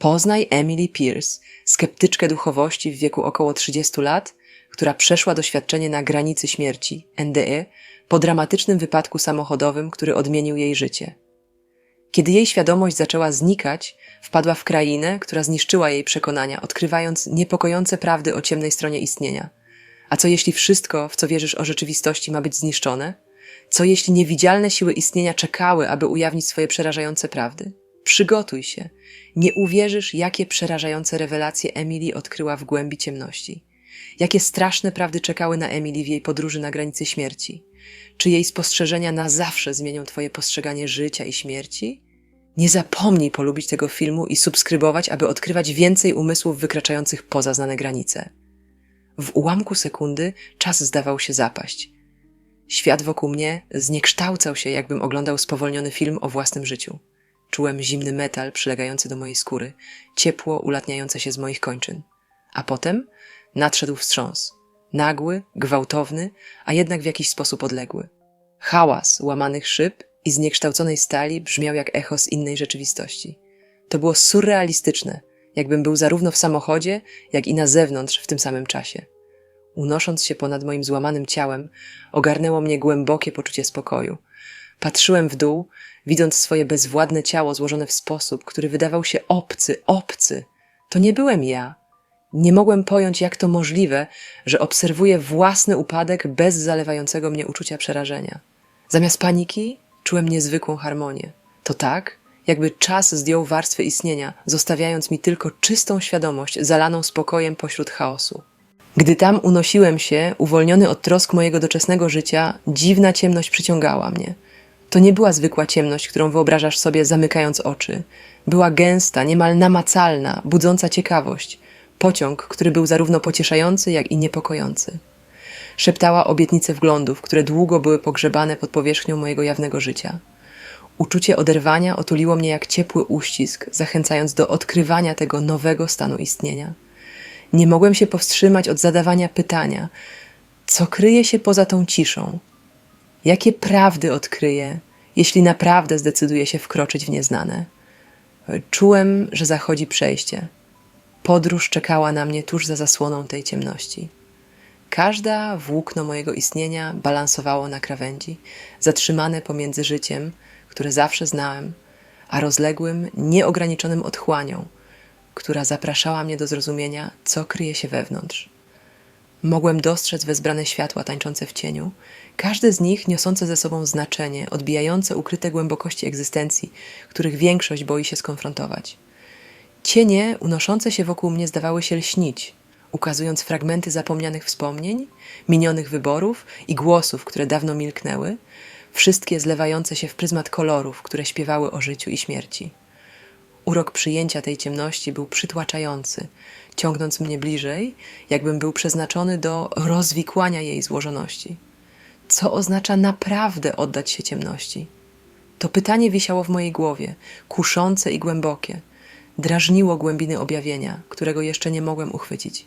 Poznaj Emily Pierce, skeptyczkę duchowości w wieku około 30 lat, która przeszła doświadczenie na granicy śmierci, NDE, po dramatycznym wypadku samochodowym, który odmienił jej życie. Kiedy jej świadomość zaczęła znikać, wpadła w krainę, która zniszczyła jej przekonania, odkrywając niepokojące prawdy o ciemnej stronie istnienia. A co jeśli wszystko, w co wierzysz o rzeczywistości, ma być zniszczone? Co jeśli niewidzialne siły istnienia czekały, aby ujawnić swoje przerażające prawdy? Przygotuj się. Nie uwierzysz, jakie przerażające rewelacje Emily odkryła w głębi ciemności. Jakie straszne prawdy czekały na Emily w jej podróży na granicy śmierci. Czy jej spostrzeżenia na zawsze zmienią Twoje postrzeganie życia i śmierci? Nie zapomnij polubić tego filmu i subskrybować, aby odkrywać więcej umysłów wykraczających poza znane granice. W ułamku sekundy czas zdawał się zapaść. Świat wokół mnie zniekształcał się, jakbym oglądał spowolniony film o własnym życiu. Czułem zimny metal przylegający do mojej skóry, ciepło ulatniające się z moich kończyn. A potem nadszedł wstrząs. Nagły, gwałtowny, a jednak w jakiś sposób odległy. Hałas łamanych szyb i zniekształconej stali brzmiał jak echo z innej rzeczywistości. To było surrealistyczne, jakbym był zarówno w samochodzie, jak i na zewnątrz w tym samym czasie. Unosząc się ponad moim złamanym ciałem, ogarnęło mnie głębokie poczucie spokoju. Patrzyłem w dół, widząc swoje bezwładne ciało złożone w sposób, który wydawał się obcy, obcy. To nie byłem ja. Nie mogłem pojąć, jak to możliwe, że obserwuję własny upadek bez zalewającego mnie uczucia przerażenia. Zamiast paniki czułem niezwykłą harmonię. To tak, jakby czas zdjął warstwy istnienia, zostawiając mi tylko czystą świadomość zalaną spokojem pośród chaosu. Gdy tam unosiłem się, uwolniony od trosk mojego doczesnego życia, dziwna ciemność przyciągała mnie. To nie była zwykła ciemność, którą wyobrażasz sobie zamykając oczy. Była gęsta, niemal namacalna, budząca ciekawość. Pociąg, który był zarówno pocieszający, jak i niepokojący. Szeptała obietnice wglądów, które długo były pogrzebane pod powierzchnią mojego jawnego życia. Uczucie oderwania otuliło mnie jak ciepły uścisk, zachęcając do odkrywania tego nowego stanu istnienia. Nie mogłem się powstrzymać od zadawania pytania, co kryje się poza tą ciszą? Jakie prawdy odkryję, jeśli naprawdę zdecyduję się wkroczyć w nieznane? Czułem, że zachodzi przejście. Podróż czekała na mnie tuż za zasłoną tej ciemności. Każda włókno mojego istnienia balansowało na krawędzi, zatrzymane pomiędzy życiem, które zawsze znałem, a rozległym, nieograniczonym otchłanią, która zapraszała mnie do zrozumienia, co kryje się wewnątrz. Mogłem dostrzec wezbrane światła tańczące w cieniu, każde z nich niosące ze sobą znaczenie, odbijające ukryte głębokości egzystencji, których większość boi się skonfrontować. Cienie unoszące się wokół mnie zdawały się lśnić, ukazując fragmenty zapomnianych wspomnień, minionych wyborów i głosów, które dawno milknęły, wszystkie zlewające się w pryzmat kolorów, które śpiewały o życiu i śmierci. Urok przyjęcia tej ciemności był przytłaczający, ciągnąc mnie bliżej, jakbym był przeznaczony do rozwikłania jej złożoności. Co oznacza naprawdę oddać się ciemności? To pytanie wisiało w mojej głowie, kuszące i głębokie. Drażniło głębiny objawienia, którego jeszcze nie mogłem uchwycić.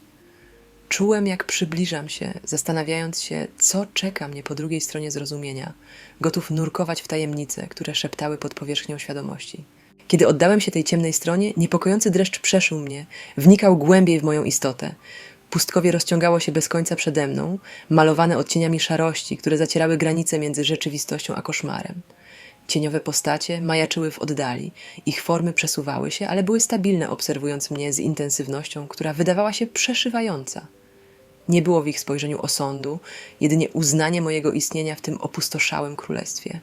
Czułem, jak przybliżam się, zastanawiając się, co czeka mnie po drugiej stronie zrozumienia, gotów nurkować w tajemnice, które szeptały pod powierzchnią świadomości. Kiedy oddałem się tej ciemnej stronie, niepokojący dreszcz przeszył mnie, wnikał głębiej w moją istotę. Pustkowie rozciągało się bez końca przede mną, malowane odcieniami szarości, które zacierały granice między rzeczywistością a koszmarem. Cieniowe postacie majaczyły w oddali, ich formy przesuwały się, ale były stabilne, obserwując mnie z intensywnością, która wydawała się przeszywająca. Nie było w ich spojrzeniu osądu, jedynie uznanie mojego istnienia w tym opustoszałym królestwie.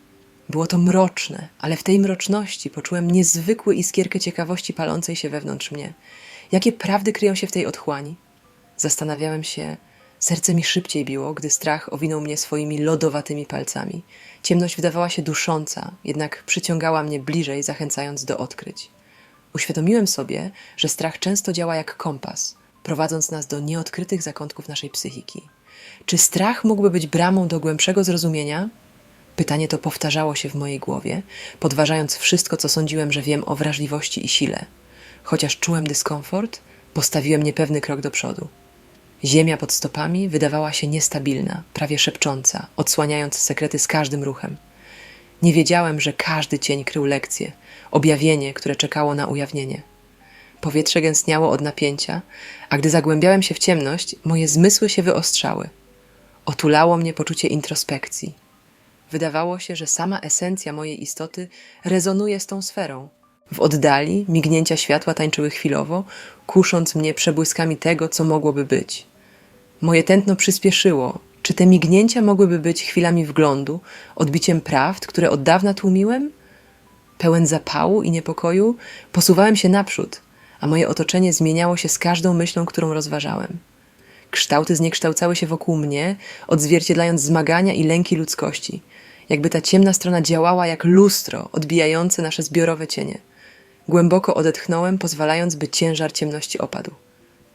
Było to mroczne, ale w tej mroczności poczułem niezwykły iskierkę ciekawości palącej się wewnątrz mnie. Jakie prawdy kryją się w tej otchłani? Zastanawiałem się, serce mi szybciej biło, gdy strach owinął mnie swoimi lodowatymi palcami. Ciemność wydawała się dusząca, jednak przyciągała mnie bliżej, zachęcając do odkryć. Uświadomiłem sobie, że strach często działa jak kompas, prowadząc nas do nieodkrytych zakątków naszej psychiki. Czy strach mógłby być bramą do głębszego zrozumienia? Pytanie to powtarzało się w mojej głowie, podważając wszystko, co sądziłem, że wiem o wrażliwości i sile. Chociaż czułem dyskomfort, postawiłem niepewny krok do przodu. Ziemia pod stopami wydawała się niestabilna, prawie szepcząca, odsłaniając sekrety z każdym ruchem. Nie wiedziałem, że każdy cień krył lekcję, objawienie, które czekało na ujawnienie. Powietrze gęstniało od napięcia, a gdy zagłębiałem się w ciemność, moje zmysły się wyostrzały. Otulało mnie poczucie introspekcji. Wydawało się, że sama esencja mojej istoty rezonuje z tą sferą. W oddali mignięcia światła tańczyły chwilowo, kusząc mnie przebłyskami tego, co mogłoby być. Moje tętno przyspieszyło. Czy te mignięcia mogłyby być chwilami wglądu, odbiciem prawd, które od dawna tłumiłem? Pełen zapału i niepokoju, posuwałem się naprzód, a moje otoczenie zmieniało się z każdą myślą, którą rozważałem. Kształty zniekształcały się wokół mnie, odzwierciedlając zmagania i lęki ludzkości, jakby ta ciemna strona działała jak lustro odbijające nasze zbiorowe cienie. Głęboko odetchnąłem, pozwalając, by ciężar ciemności opadł.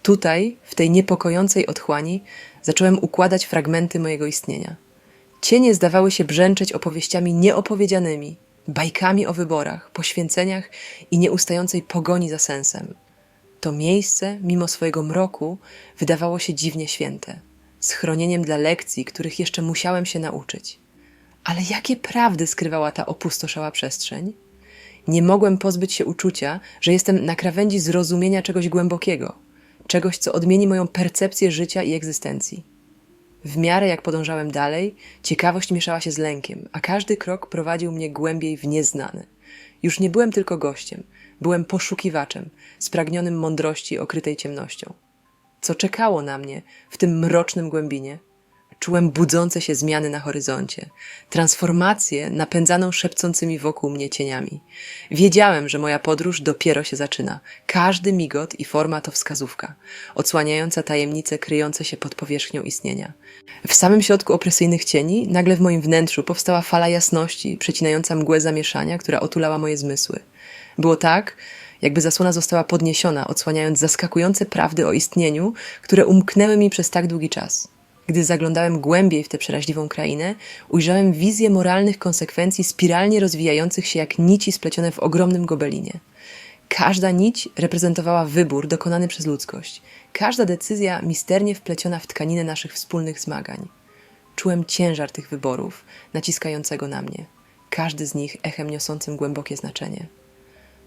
Tutaj, w tej niepokojącej otchłani, zacząłem układać fragmenty mojego istnienia. Cienie zdawały się brzęczeć opowieściami nieopowiedzianymi, bajkami o wyborach, poświęceniach i nieustającej pogoni za sensem. To miejsce, mimo swojego mroku, wydawało się dziwnie święte, schronieniem dla lekcji, których jeszcze musiałem się nauczyć. Ale jakie prawdy skrywała ta opustoszała przestrzeń? Nie mogłem pozbyć się uczucia, że jestem na krawędzi zrozumienia czegoś głębokiego, czegoś, co odmieni moją percepcję życia i egzystencji. W miarę jak podążałem dalej, ciekawość mieszała się z lękiem, a każdy krok prowadził mnie głębiej w nieznane. Już nie byłem tylko gościem, byłem poszukiwaczem, spragnionym mądrości okrytej ciemnością. Co czekało na mnie w tym mrocznym głębinie? Czułem budzące się zmiany na horyzoncie, transformację napędzaną szepcącymi wokół mnie cieniami. Wiedziałem, że moja podróż dopiero się zaczyna. Każdy migot i forma to wskazówka, odsłaniająca tajemnice kryjące się pod powierzchnią istnienia. W samym środku opresyjnych cieni, nagle w moim wnętrzu powstała fala jasności, przecinająca mgłę zamieszania, która otulała moje zmysły. Było tak, jakby zasłona została podniesiona, odsłaniając zaskakujące prawdy o istnieniu, które umknęły mi przez tak długi czas. Gdy zaglądałem głębiej w tę przeraźliwą krainę, ujrzałem wizję moralnych konsekwencji spiralnie rozwijających się jak nici splecione w ogromnym gobelinie. Każda nić reprezentowała wybór dokonany przez ludzkość, każda decyzja misternie wpleciona w tkaninę naszych wspólnych zmagań. Czułem ciężar tych wyborów, naciskającego na mnie, każdy z nich echem niosącym głębokie znaczenie.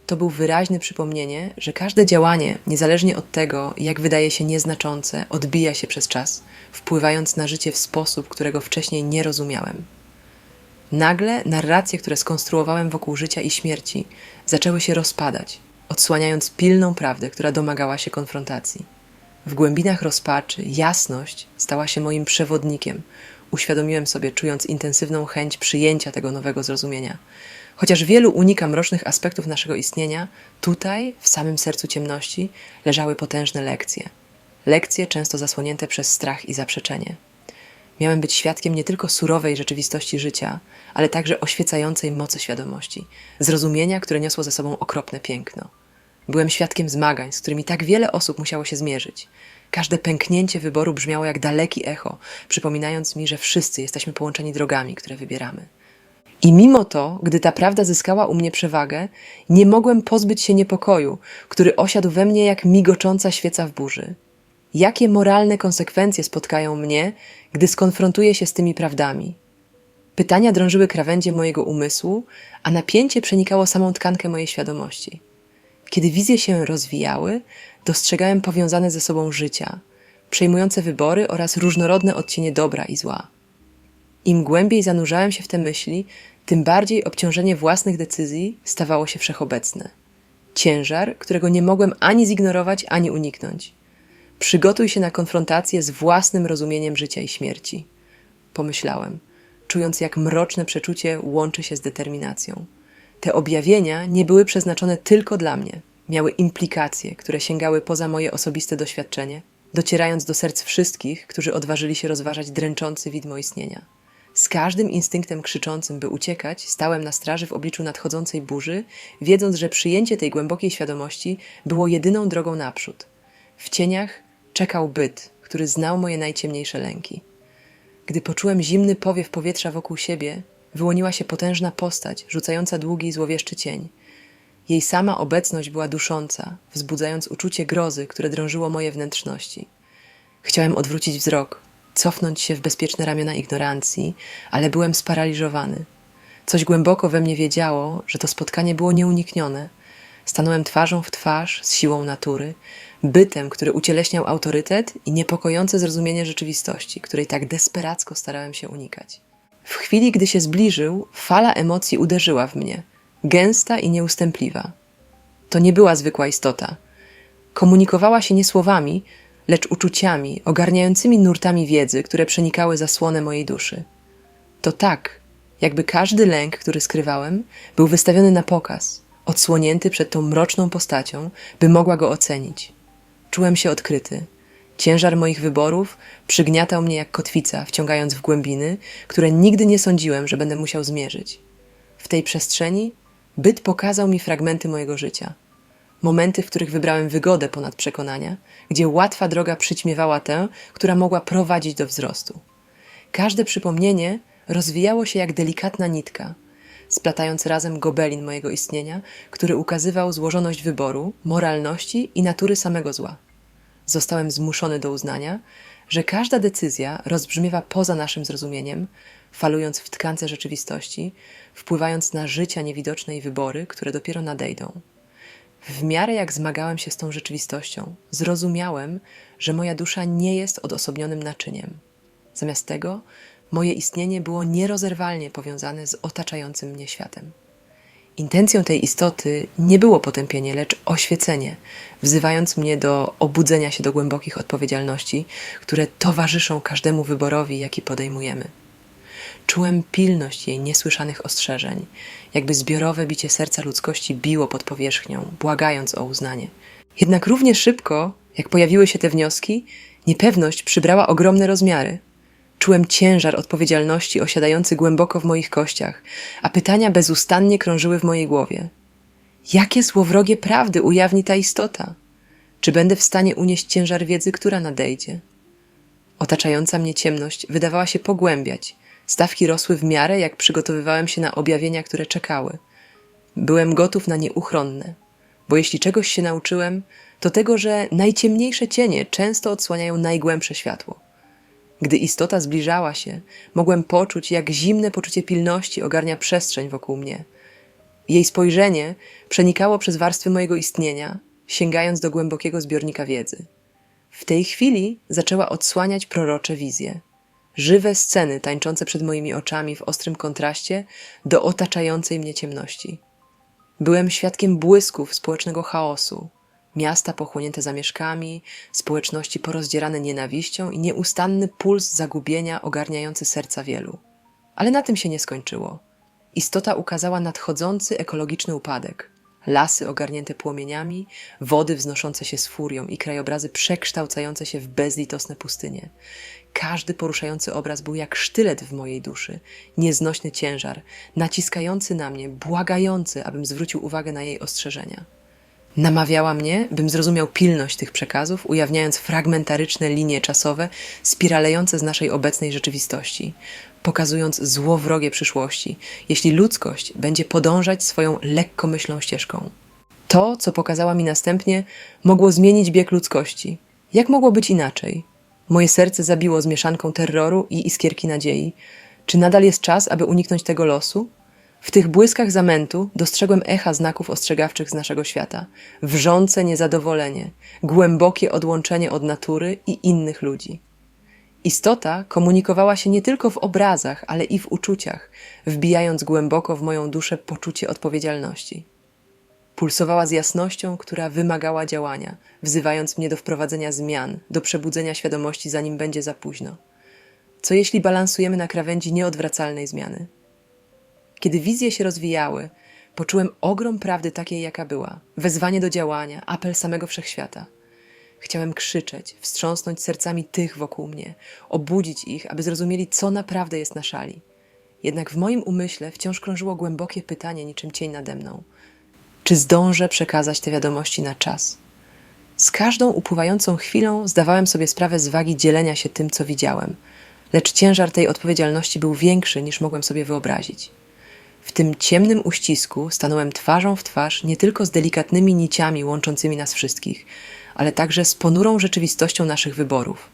To był wyraźne przypomnienie, że każde działanie, niezależnie od tego, jak wydaje się nieznaczące, odbija się przez czas, wpływając na życie w sposób, którego wcześniej nie rozumiałem. Nagle narracje, które skonstruowałem wokół życia i śmierci, zaczęły się rozpadać, odsłaniając pilną prawdę, która domagała się konfrontacji. W głębinach rozpaczy jasność stała się moim przewodnikiem. Uświadomiłem sobie, czując intensywną chęć przyjęcia tego nowego zrozumienia. Chociaż wielu unika mrocznych aspektów naszego istnienia, tutaj, w samym sercu ciemności, leżały potężne lekcje. Lekcje często zasłonięte przez strach i zaprzeczenie. Miałem być świadkiem nie tylko surowej rzeczywistości życia, ale także oświecającej mocy świadomości, zrozumienia, które niosło ze sobą okropne piękno. Byłem świadkiem zmagań, z którymi tak wiele osób musiało się zmierzyć. Każde pęknięcie wyboru brzmiało jak daleki echo, przypominając mi, że wszyscy jesteśmy połączeni drogami, które wybieramy. I mimo to, gdy ta prawda zyskała u mnie przewagę, nie mogłem pozbyć się niepokoju, który osiadł we mnie jak migocząca świeca w burzy. Jakie moralne konsekwencje spotkają mnie, gdy skonfrontuję się z tymi prawdami? Pytania drążyły krawędzie mojego umysłu, a napięcie przenikało samą tkankę mojej świadomości. Kiedy wizje się rozwijały, dostrzegałem powiązane ze sobą życia, przejmujące wybory oraz różnorodne odcienie dobra i zła. Im głębiej zanurzałem się w te myśli, tym bardziej obciążenie własnych decyzji stawało się wszechobecne. Ciężar, którego nie mogłem ani zignorować, ani uniknąć. Przygotuj się na konfrontację z własnym rozumieniem życia i śmierci. Pomyślałem, czując jak mroczne przeczucie łączy się z determinacją. Te objawienia nie były przeznaczone tylko dla mnie. Miały implikacje, które sięgały poza moje osobiste doświadczenie, docierając do serc wszystkich, którzy odważyli się rozważać dręczący widmo istnienia. Z każdym instynktem krzyczącym, by uciekać, stałem na straży w obliczu nadchodzącej burzy, wiedząc, że przyjęcie tej głębokiej świadomości było jedyną drogą naprzód. W cieniach czekał byt, który znał moje najciemniejsze lęki. Gdy poczułem zimny powiew powietrza wokół siebie, wyłoniła się potężna postać, rzucająca długi i złowieszczy cień. Jej sama obecność była dusząca, wzbudzając uczucie grozy, które drążyło moje wnętrzności. Chciałem odwrócić wzrok, cofnąć się w bezpieczne ramiona ignorancji, ale byłem sparaliżowany. Coś głęboko we mnie wiedziało, że to spotkanie było nieuniknione. Stanąłem twarzą w twarz z siłą natury, bytem, który ucieleśniał autorytet i niepokojące zrozumienie rzeczywistości, której tak desperacko starałem się unikać. W chwili, gdy się zbliżył, fala emocji uderzyła w mnie, gęsta i nieustępliwa. To nie była zwykła istota. Komunikowała się nie słowami, lecz uczuciami, ogarniającymi nurtami wiedzy, które przenikały zasłonę mojej duszy. To tak, jakby każdy lęk, który skrywałem, był wystawiony na pokaz, odsłonięty przed tą mroczną postacią, by mogła go ocenić. Czułem się odkryty. Ciężar moich wyborów przygniatał mnie jak kotwica, wciągając w głębiny, które nigdy nie sądziłem, że będę musiał zmierzyć. W tej przestrzeni byt pokazał mi fragmenty mojego życia. Momenty, w których wybrałem wygodę ponad przekonania, gdzie łatwa droga przyćmiewała tę, która mogła prowadzić do wzrostu. Każde przypomnienie rozwijało się jak delikatna nitka, splatając razem gobelin mojego istnienia, który ukazywał złożoność wyboru, moralności i natury samego zła. Zostałem zmuszony do uznania, że każda decyzja rozbrzmiewa poza naszym zrozumieniem, falując w tkance rzeczywistości, wpływając na życia niewidoczne i wybory, które dopiero nadejdą. W miarę jak zmagałem się z tą rzeczywistością, zrozumiałem, że moja dusza nie jest odosobnionym naczyniem. Zamiast tego, moje istnienie było nierozerwalnie powiązane z otaczającym mnie światem. Intencją tej istoty nie było potępienie, lecz oświecenie, wzywając mnie do obudzenia się do głębokich odpowiedzialności, które towarzyszą każdemu wyborowi, jaki podejmujemy. Czułem pilność jej niesłyszanych ostrzeżeń, jakby zbiorowe bicie serca ludzkości biło pod powierzchnią, błagając o uznanie. Jednak równie szybko, jak pojawiły się te wnioski, niepewność przybrała ogromne rozmiary. Czułem ciężar odpowiedzialności osiadający głęboko w moich kościach, a pytania bezustannie krążyły w mojej głowie. Jakie złowrogie prawdy ujawni ta istota? Czy będę w stanie unieść ciężar wiedzy, która nadejdzie? Otaczająca mnie ciemność wydawała się pogłębiać. Stawki rosły w miarę, jak przygotowywałem się na objawienia, które czekały. Byłem gotów na nieuchronne, bo jeśli czegoś się nauczyłem, to tego, że najciemniejsze cienie często odsłaniają najgłębsze światło. Gdy istota zbliżała się, mogłem poczuć, jak zimne poczucie pilności ogarnia przestrzeń wokół mnie. Jej spojrzenie przenikało przez warstwy mojego istnienia, sięgając do głębokiego zbiornika wiedzy. W tej chwili zaczęła odsłaniać prorocze wizje. Żywe sceny tańczące przed moimi oczami w ostrym kontraście do otaczającej mnie ciemności. Byłem świadkiem błysków społecznego chaosu, miasta pochłonięte zamieszkami, społeczności porozdzierane nienawiścią i nieustanny puls zagubienia ogarniający serca wielu. Ale na tym się nie skończyło. Istota ukazała nadchodzący ekologiczny upadek. Lasy ogarnięte płomieniami, wody wznoszące się z furią i krajobrazy przekształcające się w bezlitosne pustynie. Każdy poruszający obraz był jak sztylet w mojej duszy, nieznośny ciężar, naciskający na mnie, błagający, abym zwrócił uwagę na jej ostrzeżenia. Namawiała mnie, bym zrozumiał pilność tych przekazów, ujawniając fragmentaryczne linie czasowe spiralejące z naszej obecnej rzeczywistości, pokazując złowrogie przyszłości, jeśli ludzkość będzie podążać swoją lekkomyślną ścieżką. To, co pokazała mi następnie, mogło zmienić bieg ludzkości. Jak mogło być inaczej? Moje serce zabiło z mieszanką terroru i iskierki nadziei. Czy nadal jest czas, aby uniknąć tego losu? W tych błyskach zamętu dostrzegłem echa znaków ostrzegawczych z naszego świata, wrzące niezadowolenie, głębokie odłączenie od natury i innych ludzi. Istota komunikowała się nie tylko w obrazach, ale i w uczuciach, wbijając głęboko w moją duszę poczucie odpowiedzialności. Pulsowała z jasnością, która wymagała działania, wzywając mnie do wprowadzenia zmian, do przebudzenia świadomości, zanim będzie za późno. Co jeśli balansujemy na krawędzi nieodwracalnej zmiany? Kiedy wizje się rozwijały, poczułem ogrom prawdy takiej, jaka była, wezwanie do działania, apel samego wszechświata. Chciałem krzyczeć, wstrząsnąć sercami tych wokół mnie, obudzić ich, aby zrozumieli, co naprawdę jest na szali. Jednak w moim umyśle wciąż krążyło głębokie pytanie, niczym cień nade mną. Czy zdążę przekazać te wiadomości na czas? Z każdą upływającą chwilą zdawałem sobie sprawę z wagi dzielenia się tym, co widziałem, lecz ciężar tej odpowiedzialności był większy, niż mogłem sobie wyobrazić. W tym ciemnym uścisku stanąłem twarzą w twarz nie tylko z delikatnymi niciami łączącymi nas wszystkich, ale także z ponurą rzeczywistością naszych wyborów.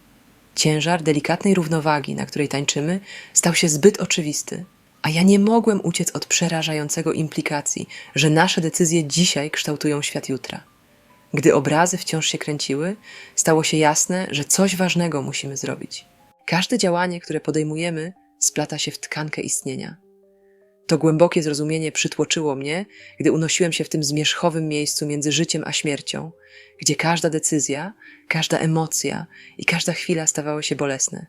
Ciężar delikatnej równowagi, na której tańczymy, stał się zbyt oczywisty, A ja nie mogłem uciec od przerażającego implikacji, że nasze decyzje dzisiaj kształtują świat jutra. Gdy obrazy wciąż się kręciły, stało się jasne, że coś ważnego musimy zrobić. Każde działanie, które podejmujemy, splata się w tkankę istnienia. To głębokie zrozumienie przytłoczyło mnie, gdy unosiłem się w tym zmierzchowym miejscu między życiem a śmiercią, gdzie każda decyzja, każda emocja i każda chwila stawały się bolesne.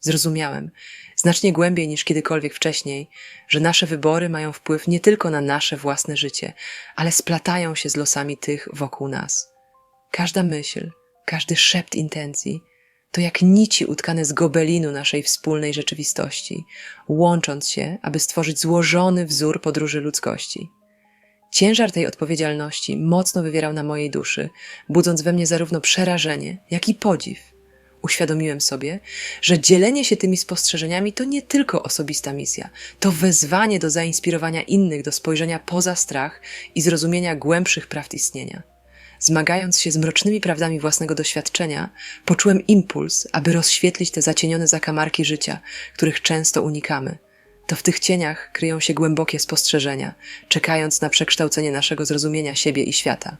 Zrozumiałem, znacznie głębiej niż kiedykolwiek wcześniej, że nasze wybory mają wpływ nie tylko na nasze własne życie, ale splatają się z losami tych wokół nas. Każda myśl, każdy szept intencji to jak nici utkane z gobelinu naszej wspólnej rzeczywistości, łącząc się, aby stworzyć złożony wzór podróży ludzkości. Ciężar tej odpowiedzialności mocno wywierał na mojej duszy, budząc we mnie zarówno przerażenie, jak i podziw. Uświadomiłem sobie, że dzielenie się tymi spostrzeżeniami to nie tylko osobista misja, to wezwanie do zainspirowania innych do spojrzenia poza strach i zrozumienia głębszych prawd istnienia. Zmagając się z mrocznymi prawdami własnego doświadczenia, poczułem impuls, aby rozświetlić te zacienione zakamarki życia, których często unikamy. To w tych cieniach kryją się głębokie spostrzeżenia, czekając na przekształcenie naszego zrozumienia siebie i świata.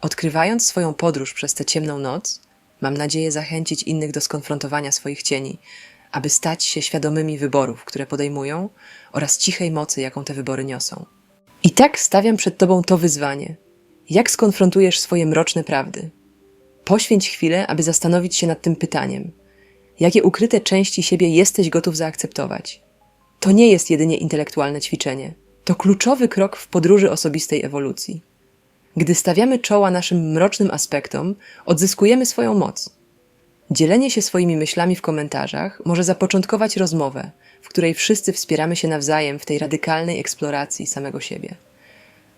Odkrywając swoją podróż przez tę ciemną noc, mam nadzieję zachęcić innych do skonfrontowania swoich cieni, aby stać się świadomymi wyborów, które podejmują oraz cichej mocy, jaką te wybory niosą. I tak stawiam przed Tobą to wyzwanie. Jak skonfrontujesz swoje mroczne prawdy? Poświęć chwilę, aby zastanowić się nad tym pytaniem. Jakie ukryte części siebie jesteś gotów zaakceptować? To nie jest jedynie intelektualne ćwiczenie. To kluczowy krok w podróży osobistej ewolucji. Gdy stawiamy czoła naszym mrocznym aspektom, odzyskujemy swoją moc. Dzielenie się swoimi myślami w komentarzach może zapoczątkować rozmowę, w której wszyscy wspieramy się nawzajem w tej radykalnej eksploracji samego siebie.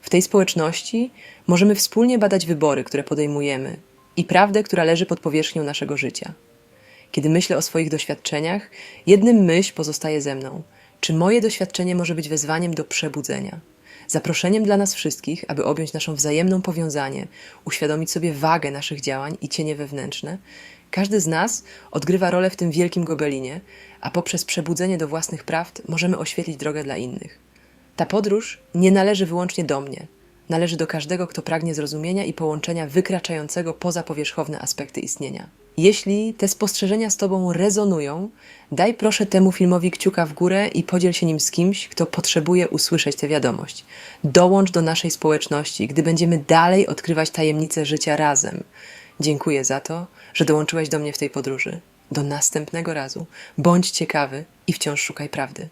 W tej społeczności możemy wspólnie badać wybory, które podejmujemy i prawdę, która leży pod powierzchnią naszego życia. Kiedy myślę o swoich doświadczeniach, jednym myśl pozostaje ze mną. Czy moje doświadczenie może być wezwaniem do przebudzenia? Zaproszeniem dla nas wszystkich, aby objąć naszą wzajemną powiązanie, uświadomić sobie wagę naszych działań i cienie wewnętrzne. Każdy z nas odgrywa rolę w tym wielkim gobelinie, a poprzez przebudzenie do własnych prawd możemy oświetlić drogę dla innych. Ta podróż nie należy wyłącznie do mnie. Należy do każdego, kto pragnie zrozumienia i połączenia wykraczającego poza powierzchowne aspekty istnienia. Jeśli te spostrzeżenia z Tobą rezonują, daj proszę temu filmowi kciuka w górę i podziel się nim z kimś, kto potrzebuje usłyszeć tę wiadomość. Dołącz do naszej społeczności, gdy będziemy dalej odkrywać tajemnice życia razem. Dziękuję za to, że dołączyłeś do mnie w tej podróży. Do następnego razu. Bądź ciekawy i wciąż szukaj prawdy.